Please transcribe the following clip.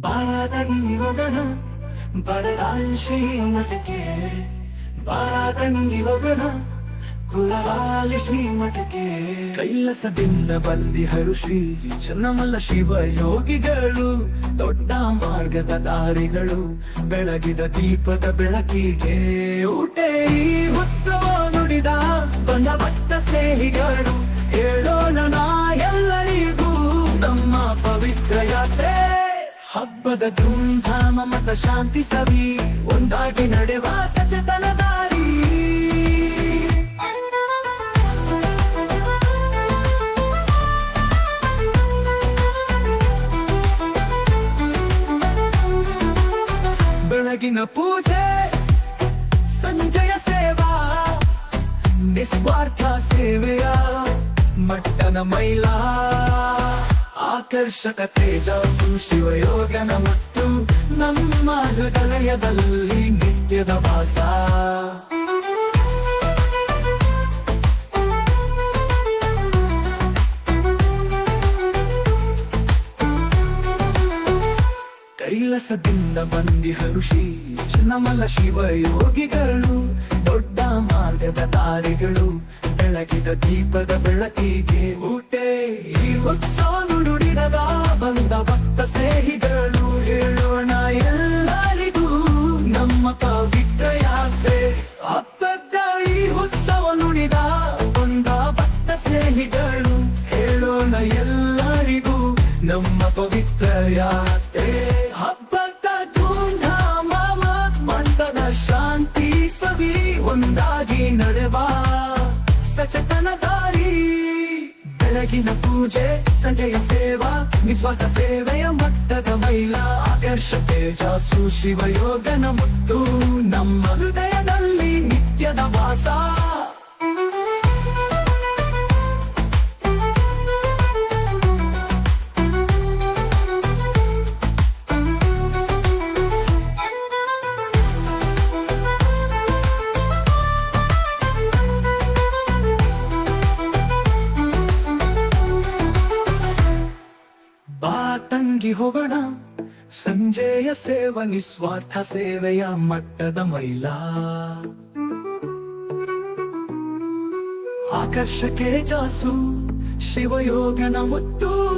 ಬಾರದಂಗಿ ಬಡದಾಂಶಿ ಮಠಕ್ಕೆ ಶ್ರೀಮಠಕ್ಕೆ ಕುಲವಾಲಿ ಹೋಗಣ ಕುಲಾಲಿ ಶ್ರೀಮಠಕ್ಕೆ ಕೈಲಾಸದಿಂದ ಬಂದಿಹರು ಶ್ರೀ ಚನ್ನಮಲ್ಲ ಶಿವ ಯೋಗಿಗಳು ದೊಡ್ಡ ಮಾರ್ಗದ ದಾರಿಗಳು, ಬೆಳಗಿದ ದೀಪದ ಬೆಳಕಿಗೆ ಊಟೆ ಹಬ್ಬದ ಧೂಮ್ಧಾಮ ಮತ ಶಾಂತಿ ಸವಿ. ಒಂದಾಗಿ ನಡೆವ ಸಚೇತನ ದಾರಿ. ಬೆಳಗಿನ ಪೂಜೆ, ಸಂಜಯ ಸೇವಾ, ನಿಸ್ವಾರ್ಥ ಸೇವೆಯ ಮಟ್ಟನ ಮೈಲ ಆಕರ್ಷಕ ತೇಜಸ್ಸು ಶಿವಯೋಗನ ಮತ್ತು ನಮ್ಮ ಹೃದಯದಲ್ಲಿ ನಿತ್ಯದ ವಾಸ. ಕೈಲಸದಿಂದ ಬಂದಿ ಶ್ರೀ ಚನ್ನಮಲ್ಲ ಶಿವ ಯೋಗಿಗಳು ದೊಡ್ಡ ಮಾರ್ಗದ ದಾರಿಗಳು ಬೆಳಗಿದ ದೀಪದ ಬೆಳಕಿಗೆ ಊಟೇ ಈ ಉತ್ಸವ ಉತ್ಸವ ಒಂದ ಭಕ್ತ ಸ್ನೇಹಿಗಳು ಹೇಳೋಣ ಎಲ್ಲರಿಗೂ ನಮ್ಮ ಪವಿತ್ರ ಯಾತ್ರೆ. ಹಬ್ಬದ ಧೂಮ್ಧಾಮ ಮಂತದ ಶಾಂತಿ ಸವಿ ಒಂದಾಗಿ ನಡೆವ. ಸಚತನ ದಾರಿ, ಬೆಳಗಿನ ಪೂಜೆ, ಸಂಜೆಯ ಸೇವಾ, ನಿಸ್ವಾರ್ಥ ಸೇವೆಯ ಮಟ್ಟದ ಮೈಲ, ಆಕರ್ಷ ತೇಜಸ್ಸು ಶಿವಯೋಗನ ಮುತ್ತು. ನಮ್ಮ ಹೃದಯದಲ್ಲಿ ನಿತ್ಯದ ವಾಸ. ತಂಗಿ ಹೋಗೋಣ. ಸಂಜೆಯ ಸೇವ ನಿಸ್ವಾರ್ಥ ಸೇವೆಯ ಮಟ್ಟದ ಮೈಲ. ಆಕರ್ಷಕೆ ಜಾಸು ಶಿವಯೋಗನ ಮುತ್ತು.